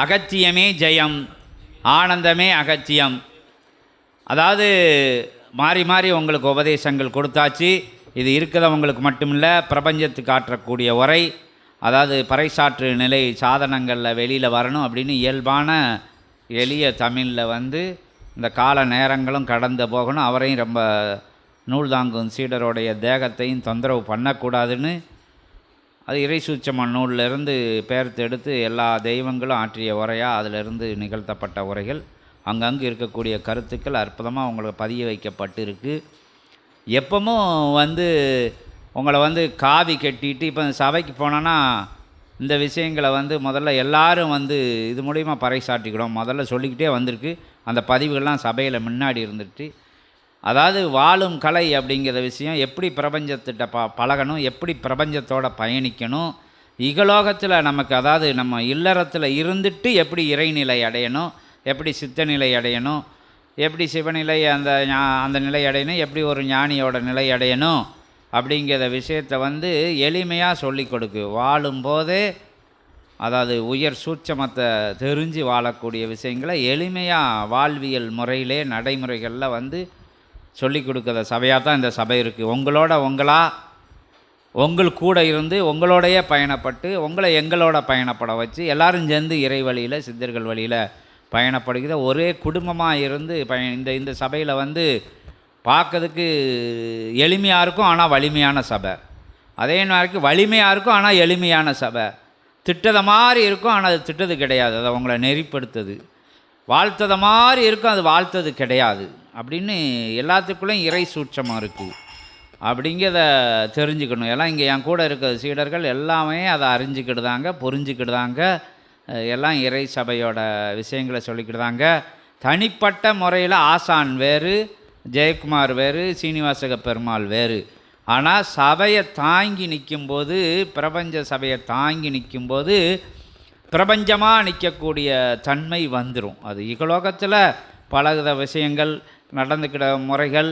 அகத்தியமே ஜெயம் ஆனந்தமே அகத்தியம். அதாவது மாறி மாறி உங்களுக்கு உபதேசங்கள் கொடுத்தாச்சு. இது இருக்கிறவங்களுக்கு மட்டுமில்லை பிரபஞ்சத்துக்கு ஆற்றக்கூடிய உரை. அதாவது பறைசாற்று நிலை சாதனங்களில் வெளியில் வரணும் அப்படின்னு இயல்பான எளிய தமிழில் வந்து இந்த கால நேரங்களும் கடந்து போகணும். அவரையும் ரொம்ப நூல் தாங்கும் சீடருடைய தேகத்தையும் தொந்தரவு பண்ணக்கூடாதுன்னு அது இறை சூட்சம நூலிலிருந்து பெயர்த்து எடுத்து எல்லா தெய்வங்களும் ஆற்றிய உரையாக அதிலிருந்து நிகழ்த்தப்பட்ட உரைகள். அங்கங்கே இருக்கக்கூடிய கருத்துக்கள் அற்புதமாக உங்களுக்கு பதிய வைக்கப்பட்டு இருக்குது எப்பவும் வந்து உங்களை வந்து காவி கட்டிட்டு இப்போ சபைக்கு போனோன்னா இந்த விஷயங்களை வந்து முதல்ல எல்லாரும் வந்து இது மூலிமா பறைசாற்றிக்கிறோம் முதல்ல சொல்லிக்கிட்டே வந்திருக்கு. அந்த பதிவுகள்லாம் சபையில் முன்னாடி இருந்துட்டு அதாவது வாழும் கலை அப்படிங்கிற விஷயம் எப்படி பிரபஞ்சத்திட்ட ப பழகணும் எப்படி பிரபஞ்சத்தோட பயணிக்கணும் இகலோகத்தில் நமக்கு அதாவது நம்ம இல்லறத்தில் இருந்துட்டு எப்படி இறைநிலை அடையணும் எப்படி சித்த நிலை அடையணும் எப்படி சிவநிலை அந்த அந்த நிலை அடையணும் எப்படி ஒரு ஞானியோட நிலை அடையணும் அப்படிங்கிற விஷயத்தை வந்து எளிமையாக சொல்லி கொடுக்கு. வாழும்போதே அதாவது உயர் சூட்சமத்தை தெரிஞ்சு வாழக்கூடிய விஷயங்களை எளிமையாக வாழ்வியல் முறையிலே நடைமுறைகளில் வந்து சொல்லி கொடுக்குற சபையாக தான் இந்த சபை இருக்குது உங்களோட உங்களா உங்கள் கூட இருந்து உங்களோடையே பயணப்பட்டு உங்களை எங்களோட பயணப்பட வச்சு எல்லாரும் சேர்ந்து இறை வழியில் சித்தர்கள் வழியில் பயணப்படுகிற ஒரே குடும்பமாக இருந்து பய இந்த இந்த சபையில் வந்து பார்க்கறதுக்கு எளிமையாக இருக்கும் ஆனால் வலிமையான சபை. அதே நேரத்துக்கு வலிமையாக இருக்கும் ஆனால் எளிமையான சபை. திட்டத மாதிரி இருக்கும் ஆனால் அது திட்டது கிடையாது. அது அவங்கள நெறிப்படுத்துது. வாழ்த்தத மாதிரி இருக்கும் அது வாழ்த்தது கிடையாது. அப்படின்னு எல்லாத்துக்குள்ளேயும் இறை சூட்சமாக இருக்குது அப்படிங்கிறத தெரிஞ்சுக்கணும். எல்லாம் இங்கே என் கூட இருக்கிற சீடர்கள் எல்லாமே அதை அறிஞ்சிக்கிடுதாங்க புரிஞ்சுக்கிடுதாங்க. எல்லாம் இறை சபையோட விஷயங்களை சொல்லிக்கிடுதாங்க. தனிப்பட்ட முறையில் ஆசான் வேறு ஜெயக்குமார் வேறு சீனிவாசக பெருமாள் வேறு. ஆனால் சபையை தாங்கி நிற்கும்போது பிரபஞ்ச சபையை தாங்கி நிற்கும்போது பிரபஞ்சமாக நிற்கக்கூடிய தன்மை வந்துடும் அது இகலோகத்தில் பழகுத விஷயங்கள் நடந்துக்கிற முறைகள்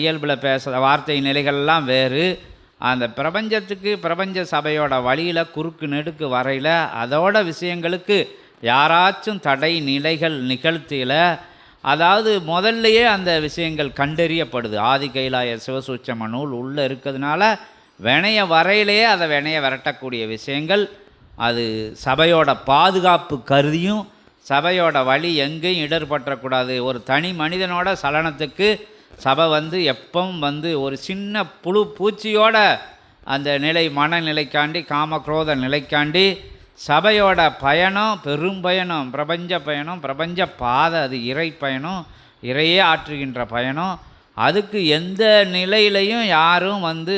இயல்பில் பேசுகிற வார்த்தை நிலைகள்லாம் வேறு. அந்த பிரபஞ்சத்துக்கு பிரபஞ்ச சபையோட வழியில் குறுக்கு நெடுக்கு வரையில் அதோட விஷயங்களுக்கு யாராச்சும் தடை நிலைகள் நிகழ்த்தியில் அதாவது முதல்லையே அந்த விஷயங்கள் கண்டறியப்படுது. ஆதி கைலாய சிவசூட்சம நூல் உள்ளே இருக்கிறதுனால வினைய வரையிலேயே அதை வினைய விரட்டக்கூடிய விஷயங்கள் அது சபையோட பாதுகாப்பு கருதியும் சபையோட வழி எங்கேயும் இடர்பற்றக்கூடாது. ஒரு தனி மனிதனோட சலனத்துக்கு சபை வந்து எப்பவும் வந்து ஒரு சின்ன புழு பூச்சியோட அந்த நிலை மனநிலைக்காண்டி காமக்ரோத நிலைக்காண்டி சபையோட பயணம் பெரும் பயணம் பிரபஞ்ச பயணம் பிரபஞ்ச பாதை அது இறை பயணம் இறையே ஆற்றுகின்ற பயணம். அதுக்கு எந்த நிலையிலையும் யாரும் வந்து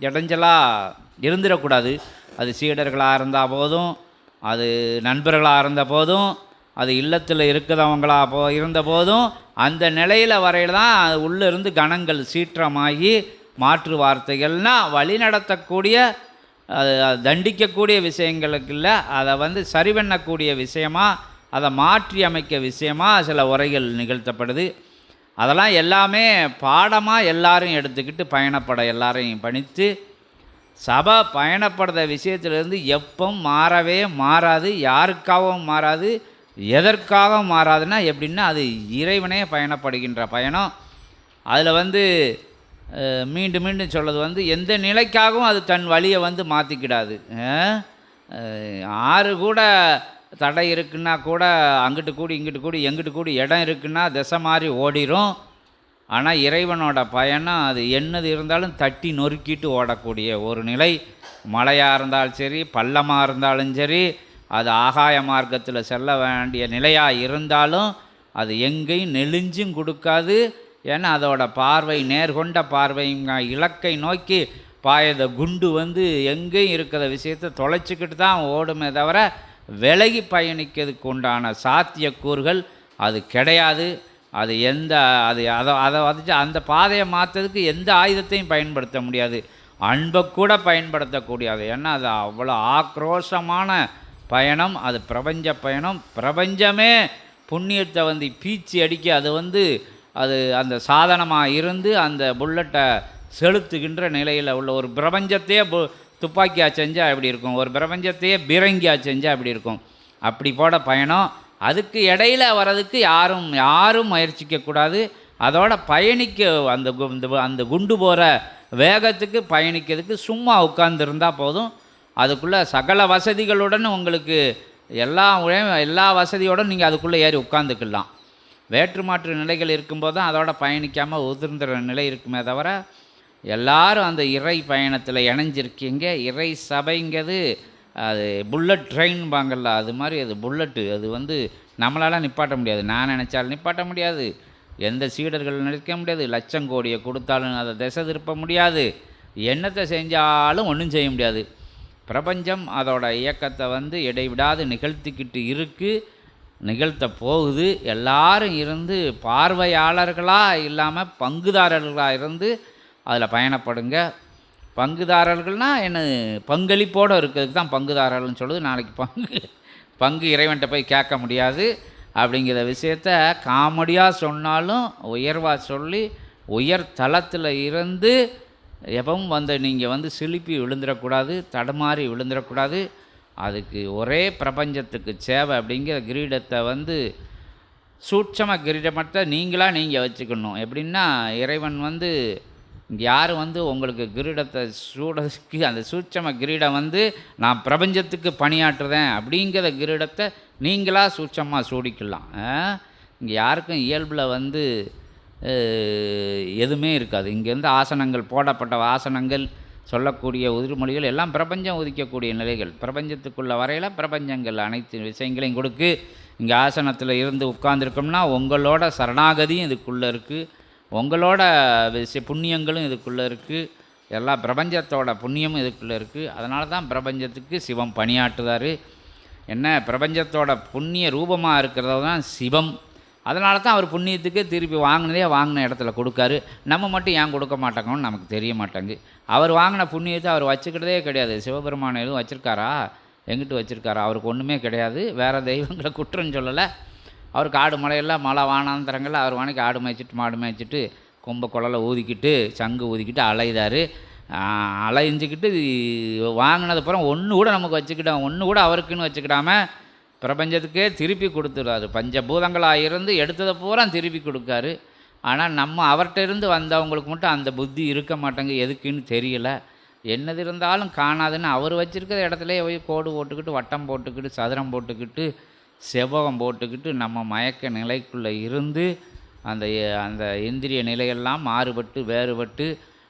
இடைஞ்சலாக இருந்துடக்கூடாது. அது சீடர்களாக இருந்தால் போதும் அது நண்பர்களாக இருந்த போதும் அது இல்லத்தில் இருக்கிறவங்களா போ இருந்தபோதும் அந்த நிலையில் வரையில் தான் உள்ளே இருந்து கணங்கள் சீற்றமாகி மாற்று வார்த்தைகள்னால் வழி நடத்தக்கூடிய அது தண்டிக்கக்கூடிய விஷயங்களுக்கு இல்லை. அதை வந்து சரி பண்ணக்கூடிய விஷயமா அதை மாற்றி அமைக்க விஷயமா சில உரைகள் நிகழ்த்தப்படுது. அதெல்லாம் எல்லாமே பாடமாக எல்லாரும் எடுத்துக்கிட்டு பயணப்பட எல்லாரையும் பணித்து சபை பயணப்படுற விஷயத்துலேருந்து எப்பவும் மாறவே மாறாது யாருக்காகவும் மாறாது எதற்காகவும் மாறாதுன்னா எப்படின்னா அது இறைவனே பயணப்படுகின்ற பயணம். அதில் வந்து மீண்டும் மீண்டும் சொல்கிறது வந்து எந்த நிலைக்காகவும் அது தன் வழியை வந்து மாற்றிக்கிடாது ஆறு கூட தடை இருக்குன்னா கூட அங்கிட்டு கூடி இங்கிட்டு கூடி எங்கிட்டு கூடி இடம் இருக்குன்னா திசை மாதிரி ஓடிரும். ஆனால் இறைவனோட பயணம் அது என்னது இருந்தாலும் தட்டி நொறுக்கிட்டு ஓடக்கூடிய ஒரு நிலை. மலையாக இருந்தாலும் சரி பள்ளமாக இருந்தாலும் சரி அது ஆகாய மார்க்கத்தில் செல்ல வேண்டிய நிலையாக இருந்தாலும் அது எங்கேயும் நெளிஞ்சும் கொடுக்காது. ஏன்னா அதோட பார்வை நேர்கொண்ட பார்வைங்க இலக்கை நோக்கி பாயத குண்டு வந்து எங்கேயும் இருக்கிற விஷயத்தை தொலைச்சிக்கிட்டு தான் ஓடுமே தவிர விலகி பயணிக்கிறதுக்கு உண்டான சாத்தியக்கூறுகள் அது கிடையாது. அது எந்த அது அதை அதை வந்து அந்த பாதையை மாற்றுறதுக்கு எந்த ஆயுதத்தையும் பயன்படுத்த முடியாது. அன்பை கூட பயன்படுத்தக்கூடியது ஏன்னா அது அவ்வளோ ஆக்ரோஷமான பயணம் அது பிரபஞ்ச பயணம். பிரபஞ்சமே புண்ணியத்தை வந்து பீச்சி அடிக்க அது வந்து அது அந்த சாதனமாக இருந்து அந்த புல்லட்டை செலுத்துகின்ற நிலையில் உள்ள ஒரு பிரபஞ்சத்தையே பு துப்பாக்கியாக செஞ்சால் எப்படி இருக்கும்? ஒரு பிரபஞ்சத்தையே பிரங்கியாக செஞ்சால் எப்படி இருக்கும்? அப்படி போட பயணம். அதுக்கு இடையில வர்றதுக்கு யாரும் யாரும் முயற்சிக்கக்கூடாது. அதோட பயணிக்க அந்த கு- இந்த அந்த குண்டு போகிற வேகத்துக்கு பயணிக்கிறதுக்கு சும்மா உட்காந்துருந்தால் போதும். அதுக்குள்ளே சகல வசதிகளுடன் உங்களுக்கு எல்லா எல்லா வசதியோடும் நீங்கள் அதுக்குள்ளே ஏறி உட்காந்துக்கலாம் வேற்று மாற்று நிலைகள் இருக்கும்போது தான் அதோட பயணிக்காமல் உதிர்ந்துற நிலை இருக்குமே தவிர எல்லாரும் அந்த இறை பயணத்தில் இணைஞ்சிருக்கீங்க. இறை சபைங்கிறது அது புல்லட் ட்ரெயின்பாங்கல்ல அது மாதிரி அது புல்லட்டு அது வந்து நம்மளால் நிப்பாட்ட முடியாது. நான் நினச்சாலும் நிப்பாட்ட முடியாது. எந்த சீடர்கள் நினைக்க முடியாது. லட்சம் கோடியை கொடுத்தாலும் அதை திசை திருப்ப முடியாது. என்னத்தை செஞ்சாலும் ஒன்றும் செய்ய முடியாது. பிரபஞ்சம் அதோட இயக்கத்தை வந்து இடைவிடாது நிகழ்த்திக்கிட்டு இருக்குது நிகழ்த்த போகுது. எல்லாரும் இருந்து பார்வையாளர்களாக இல்லாமல் பங்குதாரர்களாக இருந்து அதில் பயணப்படுங்க. பங்குதாரர்கள்னால் என்ன பங்களிப்போடு இருக்கிறதுக்கு தான் பங்குதாரர்கள்னு சொல்லுது. நாளைக்கு பங்கு பங்கு இறைவன்கிட்ட போய் கேட்க முடியாது. அப்படிங்கிற விஷயத்த காமெடியாக சொன்னாலும் உயர்வாக சொல்லி உயர் தளத்தில் இருந்து எப்பவும் வந்து நீங்கள் வந்து சிலுப்பி விழுந்துடக்கூடாது தடுமாறி விழுந்துடக்கூடாது. அதுக்கு ஒரே பிரபஞ்சத்துக்கு சேவை அப்படிங்கிற கிரீடத்தை வந்து சூட்சம கிரீடமற்ற நீங்களாக நீங்கள் வச்சுக்கணும். எப்படின்னா இறைவன் வந்து இங்கே யார் வந்து உங்களுக்கு கிரீடத்தை சூடதுக்கு அந்த சூட்சம கிரீடம் வந்து நான் பிரபஞ்சத்துக்கு பணியாற்றுறேன் அப்படிங்கிற கிரீடத்தை நீங்களாக சூட்சமாக சூடிக்கலாம். இங்கே யாருக்கும் இயல்பில் வந்து எதுவுமே இருக்காது. இங்கேருந்து ஆசனங்கள் போடப்பட்ட ஆசனங்கள் சொல்லக்கூடிய உதிர்மொழிகள் எல்லாம் பிரபஞ்சம் உதிக்கக்கூடிய நிலைகள். பிரபஞ்சத்துக்குள்ள வரையில் பிரபஞ்சங்கள் அனைத்து விஷயங்களையும் கொடுக்கு. இங்கே ஆசனத்தில் இருந்து உட்கார்ந்துருக்கோம்னா உங்களோட சரணாகதியும் இதுக்குள்ளே இருக்குது உங்களோட விஷய புண்ணியங்களும் இதுக்குள்ளே இருக்குது எல்லா பிரபஞ்சத்தோட புண்ணியமும் இதுக்குள்ளே இருக்குது அதனால தான் பிரபஞ்சத்துக்கு சிவம் பணியாற்றுதார். என்ன பிரபஞ்சத்தோட புண்ணிய ரூபமாக இருக்கிறது தான் சிவம் அதனால தான் அவர் புண்ணியத்துக்கு திருப்பி வாங்கினதே வாங்கின இடத்துல கொடுக்காரு. நம்ம மட்டும் ஏன் கொடுக்க மாட்டாங்கன்னு நமக்கு தெரிய மாட்டாங்க அவர் வாங்கின புண்ணியத்தை அவர் வச்சுக்கிட்டதே கிடையாது. சிவபெருமான எதுவும் வச்சுருக்காரா? எங்கிட்டு வச்சுருக்காரா? அவருக்கு ஒன்றுமே கிடையாது. வேறு தெய்வங்களை குற்றம் சொல்லலை. அவருக்கு ஆடு மலையெல்லாம் மழை வானாந்தரங்களில் அவர் வாணிக்கு ஆடு மேய்ச்சிட்டு மாடு மேய்ச்சிட்டு கும்ப குழலை ஊதிக்கிட்டு சங்கு ஊதிக்கிட்டு அலைதார் அலைஞ்சிக்கிட்டு வாங்கினது அப்புறம் ஒன்று கூட நமக்கு வச்சுக்கிட்டோம் ஒன்று கூட அவருக்குன்னு வச்சுக்கிடாம பிரபஞ்சத்துக்கே திருப்பி கொடுத்துருவாரு பஞ்சபூதங்களாக இருந்து எடுத்ததை பூரா திருப்பி கொடுக்காரு. ஆனால் நம்ம அவர்கிட்ட இருந்து வந்தவங்களுக்கு மட்டும் அந்த புத்தி இருக்க மாட்டேங்க எதுக்குன்னு தெரியல. என்னது இருந்தாலும் காணாதுன்னு அவர் வச்சுருக்கிற இடத்துலயே போய் கோடு போட்டுக்கிட்டு வட்டம் போட்டுக்கிட்டு சதுரம் போட்டுக்கிட்டு செவ்வகம் போட்டுக்கிட்டு நம்ம மயக்க நிலைக்குள்ளே இருந்து அந்த அந்த இந்திரிய நிலையெல்லாம் மாறுபட்டு வேறுபட்டு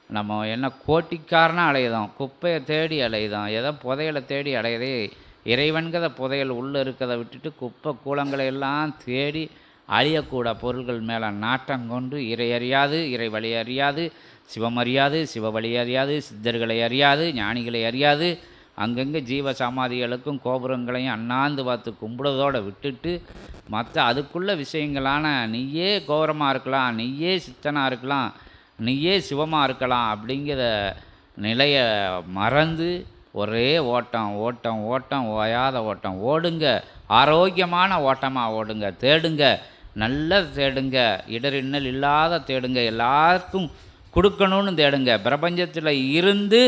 நம்ம என்ன கோட்டிக்காரனாக அலையுதோம் குப்பையை தேடி அலையுதோம் ஏதோ புதையலை தேடி அலையதே இறைவன்கிற புதையல் உள்ளே இருக்கிறத விட்டுட்டு குப்பை கூலங்களை எல்லாம் தேடி அழியக்கூட பொருள்கள் மேலே நாட்டம் கொண்டு இறை அறியாது இறை வழி அறியாது சிவம் அறியாது சிவ வழி அறியாது சித்தர்களை அறியாது ஞானிகளை அறியாது. அங்கங்கே ஜீவ சமாதிகளுக்கும் கோபுரங்களையும் அண்ணாந்து பார்த்து கும்பிடுறதோடு விட்டுட்டு மற்ற அதுக்குள்ள விஷயங்களான நீயே கோபுரமாக இருக்கலாம் நீயே சித்தனாக இருக்கலாம் நீயே சிவமாக இருக்கலாம் அப்படிங்கிற நிலையை மறந்து ஒரே ஓட்டம் ஓட்டம் ஓட்டம் ஓயாத ஓட்டம். ஓடுங்க. ஆரோக்கியமான ஓட்டமாக ஓடுங்க. தேடுங்க. நல்ல தேடுங்க. இடரின்னல் இல்லாத தேடுங்க. எல்லாருக்கும் கொடுக்கணும்னு தேடுங்க. பிரபஞ்சத்தில் இருந்து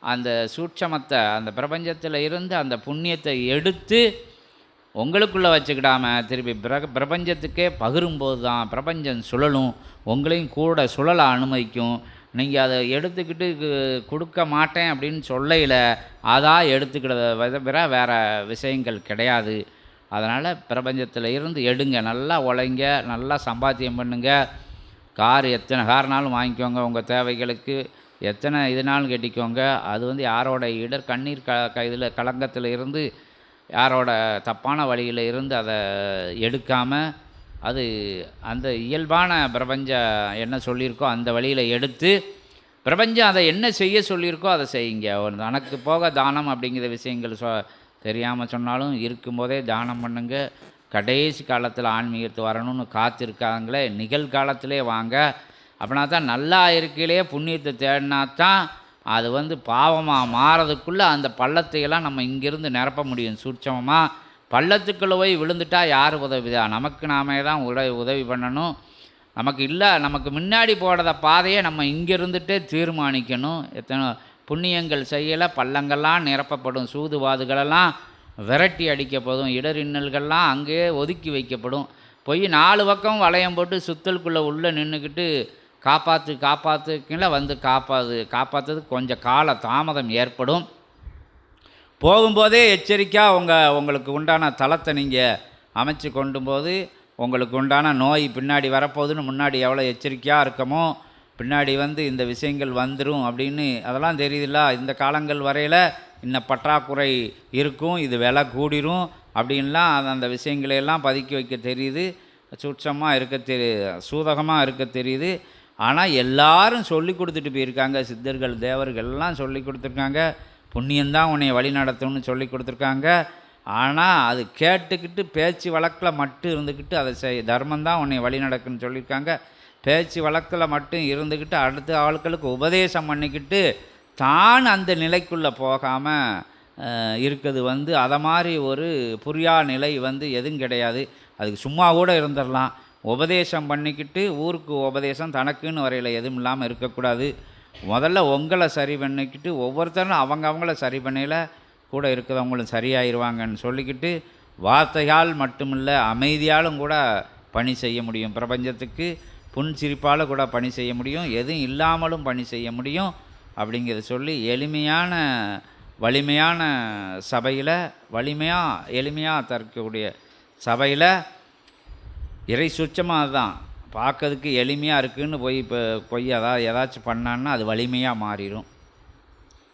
அந்த சூட்சமத்தை அந்த பிரபஞ்சத்தில் இருந்து அந்த புண்ணியத்தை எடுத்து உங்களுக்குள்ளே வச்சுக்கிடாம திருப்பி பிர பிரபஞ்சத்துக்கே பகிரும்போது தான் பிரபஞ்சம் சுழலும். உங்களையும் கூட சுழல அனுமதிக்கும். நீங்கள் அதை எடுத்துக்கிட்டு கொடுக்க மாட்டேன் அப்படின்னு சொல்லையில் அதான் எடுத்துக்கிறத தவிர வேறு விஷயங்கள் கிடையாது. அதனால் பிரபஞ்சத்தில் இருந்து எடுங்க. நல்லா உழைங்க நல்லா சம்பாத்தியம் பண்ணுங்க. கார் எத்தனை கார்னாலும் வாங்கிக்கோங்க. உங்கள் தேவைகளுக்கு எத்தனை இதுனாலும் கட்டிக்கோங்க. அது வந்து யாரோட இடர் கண்ணீர் க க இதில் களங்கத்தில் இருந்து யாரோட தப்பான வழியில் இருந்து அதை எடுக்காமல் அது அந்த இயல்பான பிரபஞ்சம் என்ன சொல்லியிருக்கோ அந்த வழியில் எடுத்து பிரபஞ்சம் அதை என்ன செய்ய சொல்லியிருக்கோ அதை செய்யுங்க. ஒரு தனக்கு போக தானம் அப்படிங்கிற விஷயங்கள் சொ தெரியாமல் சொன்னாலும் இருக்கும்போதே தானம் பண்ணுங்க. கடைசி காலத்தில் ஆன்மீகத்து வரணும்னு காத்திருக்காங்களே நிகழ்காலத்திலே வாங்க. அப்படின்னா தான் நல்லா இருக்கையிலே புண்ணியத்தை தேடினா தான் அது வந்து பாவமாக மாறதுக்குள்ளே அந்த பள்ளத்தையெல்லாம் நம்ம இங்கேருந்து நிரப்ப முடியும். சூட்சமமாக பள்ளத்துக்குள்ளே போய் விழுந்துட்டால் யார் உதவிதா? நமக்கு நாமே தான் உதவி உதவி பண்ணணும். நமக்கு இல்லை நமக்கு முன்னாடி போடுற பாதையை நம்ம இங்கிருந்துட்டே தீர்மானிக்கணும். எத்தனை புண்ணியங்கள் செய்யலை பள்ளங்கள்லாம் நிரப்பப்படும். சூதுவாதுகளெல்லாம் விரட்டி அடிக்கப்படும். இடரின்னல்கள்லாம் அங்கேயே ஒதுக்கி வைக்கப்படும். போய் நாலு பக்கம் வளையம் போட்டு சுத்தலுக்குள்ளே உள்ளே நின்றுக்கிட்டு காப்பாற்று காப்பாற்றுக்கீங்கள வந்து காப்பாது காப்பாற்றுறதுக்கு கொஞ்சம் கால தாமதம் ஏற்படும். போகும்போதே எச்சரிக்கையாக உங்கள் உங்களுக்கு உண்டான தளத்தை நீங்கள் அமைச்சு கொண்டும் போது உங்களுக்கு உண்டான நோய் பின்னாடி வரப்போகுதுன்னு முன்னாடி எவ்வளோ எச்சரிக்கையாக இருக்கமோ பின்னாடி வந்து இந்த விஷயங்கள் வந்துடும் அப்படின்னு அதெல்லாம் தெரியுதுல்ல. இந்த காலங்கள் வரையில் இன்னும் பற்றாக்குறை இருக்கும் இது விலை கூடிரும் அப்படின்லாம் அந்த- அந்த விஷயங்களையெல்லாம் பதுக்கி வைக்க தெரியுது. சுட்சமாக இருக்க தெரி சூதகமாக இருக்க தெரியுது. ஆனால் எல்லாரும் சொல்லி கொடுத்துட்டு போயிருக்காங்க சித்தர்கள் தேவர்கள் எல்லாம் சொல்லி கொடுத்துருக்காங்க. புண்ணியந்தான் உன்னை வழி நடத்தும்னு சொல்லி கொடுத்துருக்காங்க. ஆனால் அது கேட்டுக்கிட்டு பேச்சு வழக்கில் மட்டும் இருந்துக்கிட்டு அதை செய் தர்மந்தான் உன்னை வழி நடக்குன்னு சொல்லியிருக்காங்க. பேச்சு வழக்கில் மட்டும் இருந்துக்கிட்டு அடுத்த ஆட்களுக்கு உபதேசம் பண்ணிக்கிட்டு தான் அந்த நிலைக்குள்ளே போகாமல் இருக்கிறது வந்து அதை மாதிரி ஒரு புரியா நிலை வந்து எதுவும் கிடையாது. அதுக்கு சும்மா கூட இருந்துடலாம் உபதேசம் பண்ணிக்கிட்டு ஊருக்கு உபதேசம் தனக்குன்னு வரையில் எதுவும் இல்லாமல் இருக்கக்கூடாது. முதல்ல உங்களை சரி பண்ணிக்கிட்டு ஒவ்வொருத்தரும் அவங்க அவங்கள சரி பண்ணையில் கூட இருக்கிறவங்களும் சரியாயிருவாங்கன்னு சொல்லிக்கிட்டு வார்த்தையால் மட்டுமில்லை அமைதியாலும் கூட பணி செய்ய முடியும். பிரபஞ்சத்துக்கு புன்சிரிப்பால் கூட பணி செய்ய முடியும். எதுவும் இல்லாமலும் பணி செய்ய முடியும் அப்படிங்கிறத சொல்லி எளிமையான வலிமையான சபையில் வலிமையாக எளிமையாக தற்கக்கூடிய சபையில் இறை சுச்சமாக அதுதான். பார்க்கறதுக்கு எளிமையாக இருக்குன்னு போய் இப்போ போய் அதாவது ஏதாச்சும் பண்ணான்னா அது வலிமையாக மாறிடும்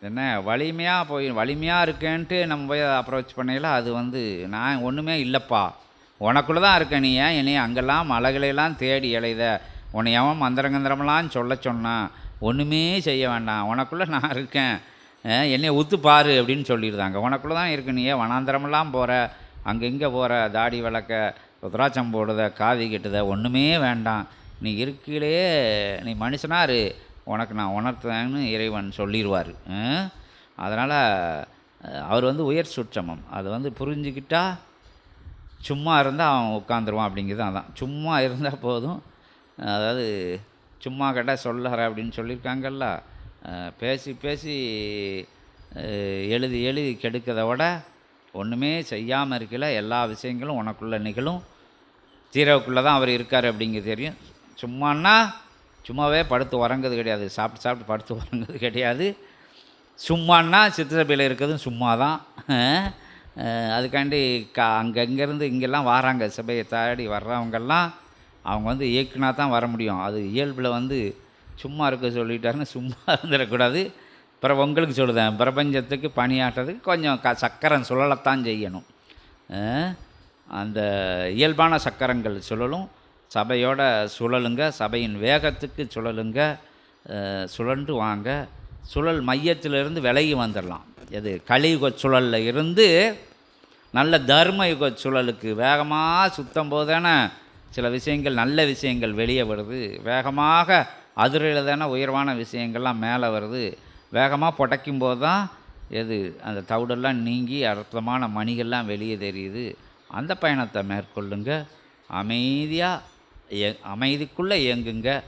என்ன? வலிமையாக போய் வலிமையாக இருக்கேன்ட்டு நம்ம போய் அப்ரோச் பண்ணையில அது வந்து நான் ஒன்றுமே இல்லைப்பா. உனக்குள்ளே தான் இருக்க நீ ஏன் என்னைய அங்கெல்லாம் மலைகளையெல்லாம் தேடி இலைத உன்னை எவன் மந்திரங்கந்திரமெல்லாம் சொல்ல சொன்னான் ஒன்றுமே செய்ய வேண்டாம். உனக்குள்ளே நான் இருக்கேன். என்னை ஒத்து பாரு அப்படின்னு சொல்லியிருந்தாங்க உனக்குள்ளே தான் இருக்கு நீ ஏன் வனாந்திரமெல்லாம் போகிற அங்கே இங்கே போகிற தாடி விளக்க ருத்ராட்சம் போடுத காவி கெட்டுத ஒன்றுமே வேண்டாம். நீ இருக்கையிலே நீ மனுஷனாக இரு. உனக்கு நான் உணர்த்தேன்னு இறைவன் சொல்லிடுவார் அதனால் அவர் வந்து உயர் சுற்றமம். அது வந்து புரிஞ்சுக்கிட்டா சும்மா இருந்தால் அவன் உட்காந்துருவான் அப்படிங்கிறது அதான். சும்மா இருந்தால் போதும். அதாவது சும்மா கேட்டால் சொல்லுற அப்படின்னு சொல்லியிருக்காங்கல்ல. பேசி பேசி எழுதி எழுதி கெடுக்கிறத விட ஒன்றுமே செய்யாமல் இருக்கல எல்லா விஷயங்களும் உனக்குள்ளே நிகழும். ஜீரோவுக்குள்ளே தான் அவர் இருக்கார் அப்படிங்கிறது தெரியும். சும்மான்னா சும்மாவே படுத்து உறங்குது கிடையாது. சாப்பிட்டு சாப்பிட்டு படுத்து உறங்குறது கிடையாது. சும்மான்னா சித்திரசபையில் இருக்கிறதும் சும்மா தான் அதுக்காண்டி கா அங்கங்கேருந்து இங்கெல்லாம் வராங்க. சபையை தாடி வர்றவங்கெல்லாம் அவங்க வந்து இயக்குனா தான் வர முடியும். அது இயல்பில் வந்து சும்மா இருக்க சொல்லிட்டாருன்னு சும்மா இருந்துடக்கூடாது. அப்புறம் உங்களுக்கு சொல்லுதேன். பிரபஞ்சத்துக்கு பணியாற்றுறதுக்கு கொஞ்சம் க சக்கரம் சுழலத்தான் செய்யணும். அந்த இயல்பான சக்கரங்கள் சுழலும். சபையோட சுழலுங்க சபையின் வேகத்துக்கு சுழலுங்க சுழன்று வாங்க. சுழல் மையத்திலிருந்து விலகி வந்துடலாம். எது? கலியுக சுழலில் இருந்து நல்ல தர்ம யுக சுழலுக்கு வேகமாக சுத்தம் போது தானே சில விஷயங்கள் நல்ல விஷயங்கள் வெளியே வருது. வேகமாக அதிரையில் தானே உயர்வான விஷயங்கள்லாம் மேலே வருது. வேகமாக புடைக்கும் போது தான் எது? அந்த தவிடெல்லாம் நீங்கி அர்த்தமான மணிகள்லாம் வெளியே தெரியுது. அந்த பயணத்தை மேற்கொள்ளுங்க. அமைதியாக அமைதிக்குள்ளே இயங்குங்க.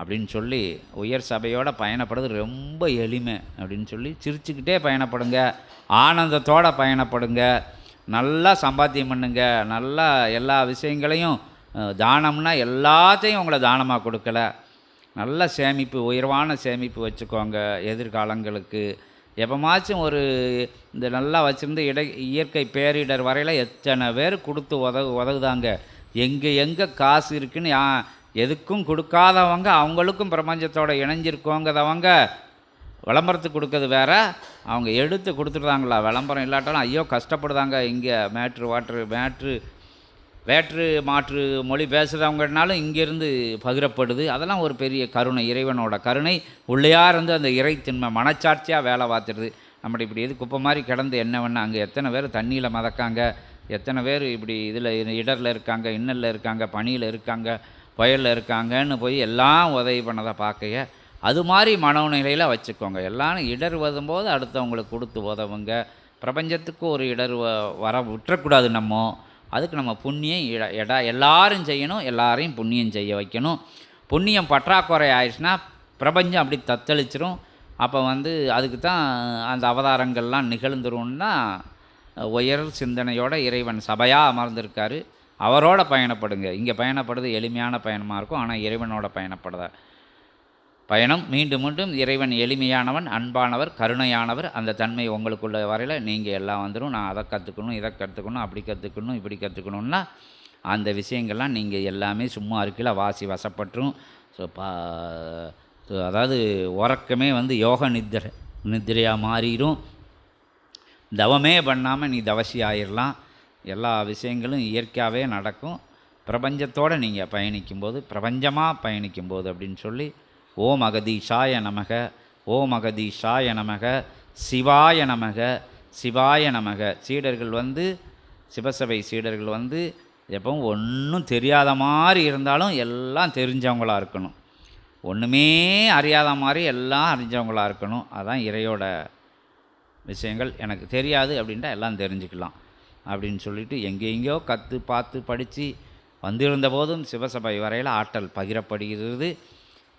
அப்படின்னு சொல்லி உயர் சபையோட பயணப்படுறது ரொம்ப எளிமை அப்படின்னு சொல்லி சிரிச்சுக்கிட்டே பயணப்படுங்க. ஆனந்தத்தோடு பயணப்படுங்க. நல்லா சம்பாத்தியம் பண்ணுங்க. நல்லா எல்லா விஷயங்களையும் தானம்னா எல்லாத்தையும் உங்களை தானமாக கொடுக்கல. நல்ல சேமிப்பு உயர்வான சேமிப்பு வச்சுக்கோங்க. எதிர்காலங்களுக்கு எப்போமாச்சும் ஒரு இந்த நல்லா வச்சுருந்து இடை இயற்கை பேரிடர் வரையில் எத்தனை பேர் கொடுத்து உதவு உதவுதாங்க. எங்கே எங்கே காசு இருக்குன்னு எதுக்கும் கொடுக்காதவங்க அவங்களுக்கும் பிரபஞ்சத்தோட இணைஞ்சிருக்கோங்கிறவங்க விளம்பரத்துக்கு கொடுக்கறது வேற. அவங்க எடுத்து கொடுத்துருதாங்களா விளம்பரம் இல்லாட்டாலும் ஐயோ கஷ்டப்படுதாங்க. இங்கே மேட்ரு வாட்ரு மேட்ரு வேற்று மாற்று மொழி பேசுகிறவங்கனாலும் இங்கேருந்து பகிரப்படுது. அதெல்லாம் ஒரு பெரிய கருணை இறைவனோட கருணை. உள்ளேயா இருந்து அந்த இறைத்தன்மை மனச்சாட்சியாக வேலை பார்த்துருது நம்ம இப்படி எது குப்பை மாதிரி கிடந்து என்ன வேணா அங்கே எத்தனை பேர் தண்ணியில் மதக்காங்க எத்தனை பேர் இப்படி இதில் இடரில் இருக்காங்க இன்னலில் இருக்காங்க பனியில் இருக்காங்க புயலில் இருக்காங்கன்னு போய் எல்லாம் உதவி பண்ணதை பார்க்கைய. அது மாதிரி மனநிலையில் வச்சுக்கோங்க. எல்லாம் இடர் வரும்போது அடுத்தவங்களுக்கு கொடுத்து உதவுங்க. பிரபஞ்சத்துக்கு ஒரு இடர் வ- வர விட்டுறக்கூடாது நம்ம. அதுக்கு நம்ம புண்ணியம் இட எடா எல்லாரும் செய்யணும் எல்லாரையும் புண்ணியம் செய்ய வைக்கணும். புண்ணியம் பற்றாக்குறை ஆயிடுச்சுன்னா பிரபஞ்சம் அப்படி தத்தளிச்சிரும். அப்போ வந்து அதுக்கு தான் அந்த அவதாரங்கள்லாம் நிகழ்ந்துரும்னா உயர் சிந்தனையோட இறைவன் சபையாக அமர்ந்திருக்காரு. அவரோட பயணப்படுங்க. இங்கே பயணப்படுறது எளிமையான பயணமாக இருக்கும் ஆனால் இறைவனோட பயணப்படுத பயணம். மீண்டும் மீண்டும் இறைவன் எளிமையானவன் அன்பானவர் கருணையானவர். அந்த தன்மை உங்களுக்குள்ள வரையில் நீங்கள் எல்லாம் வந்துடும் நான் அதை கற்றுக்கணும் இதை கற்றுக்கணும் அப்படி கற்றுக்கணும் இப்படி கற்றுக்கணுன்னா அந்த விஷயங்கள்லாம் நீங்கள் எல்லாமே சும்மா இருக்கல வாசி வசப்பற்றும். ஸோ பா அதாவது உறக்கமே வந்து யோக நித்திரை நித்திரையாக மாறிடும் தவமே பண்ணாமல் நீ தவசி ஆயிடலாம் எல்லா விஷயங்களும் இயற்கையாகவே நடக்கும். பிரபஞ்சத்தோடு நீங்கள் பயணிக்கும்போது பிரபஞ்சமாக பயணிக்கும்போது அப்படின்னு சொல்லி ஓம் அகதீஷாய நமக ஓம் அகதீஷாய நமக சிவாய நமக சிவாய நமக. சீடர்கள் வந்து சிவசபை சீடர்கள் வந்து எப்பவும் ஒன்றும் தெரியாத மாதிரி இருந்தாலும் எல்லாம் தெரிஞ்சவங்களாக இருக்கணும். ஒன்றுமே அறியாத மாதிரி எல்லாம் அறிஞ்சவங்களாக இருக்கணும். அதான் இறையோட விஷயங்கள். எனக்கு தெரியாது அப்படின்ட்டா எல்லாம் தெரிஞ்சுக்கலாம் அப்படின்னு சொல்லிட்டு எங்கெங்கேயோ கற்று பார்த்து படித்து வந்திருந்த போதும் சிவசபை வரையில் ஆற்றல் பகிரப்படுகிறது.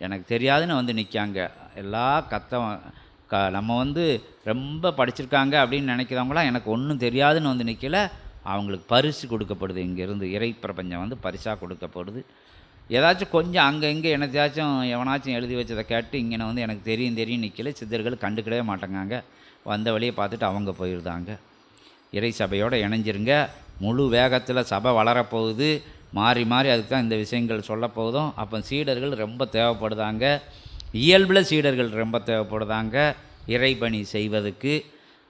எனக்கு தெரியாதுன்னு வந்து நிற்காங்க. எல்லா கத்தவன் க நம்ம வந்து ரொம்ப படிச்சிருக்காங்க அப்படின்னு நினைக்கிறவங்களாம் எனக்கு ஒன்றும் தெரியாதுன்னு வந்து நிற்கல அவங்களுக்கு பரிசு கொடுக்கப்படுது. இங்கேருந்து இறை பிரபஞ்சம் வந்து பரிசாக கொடுக்கப்படுது. ஏதாச்சும் கொஞ்சம் அங்கே இங்கே எனத்தையாச்சும் எவனாச்சும் எழுதி வச்சதை கேட்டு இங்கே வந்து எனக்கு தெரியும் தெரியும் நிற்கல சித்தர்கள் கண்டுக்கிடவே மாட்டேங்காங்க. வந்த வழியை பார்த்துட்டு அவங்க போயிருந்தாங்க. இறை சபையோடு இணைஞ்சிருங்க. முழு வேகத்தில் சபை வளரப்போகுது. மாறி மாறி அதுக்கு தான் இந்த விஷயங்கள் சொல்ல அப்போ சீடர்கள் ரொம்ப தேவைப்படுதாங்க. இயல்பில் சீடர்கள் ரொம்ப தேவைப்படுதாங்க. இறைபணி செய்வதுக்கு.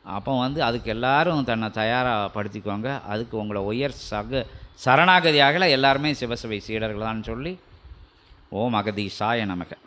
அப்போ வந்து அதுக்கு எல்லாரும் தன்னை தயாராக படுத்திக்கோங்க அதுக்கு உங்களை உயர் சக சரணாகதியாகல எல்லாருமே சிவசபை சீடர்கள் தான் சொல்லி ஓம் அகதீஷாய நமக்கு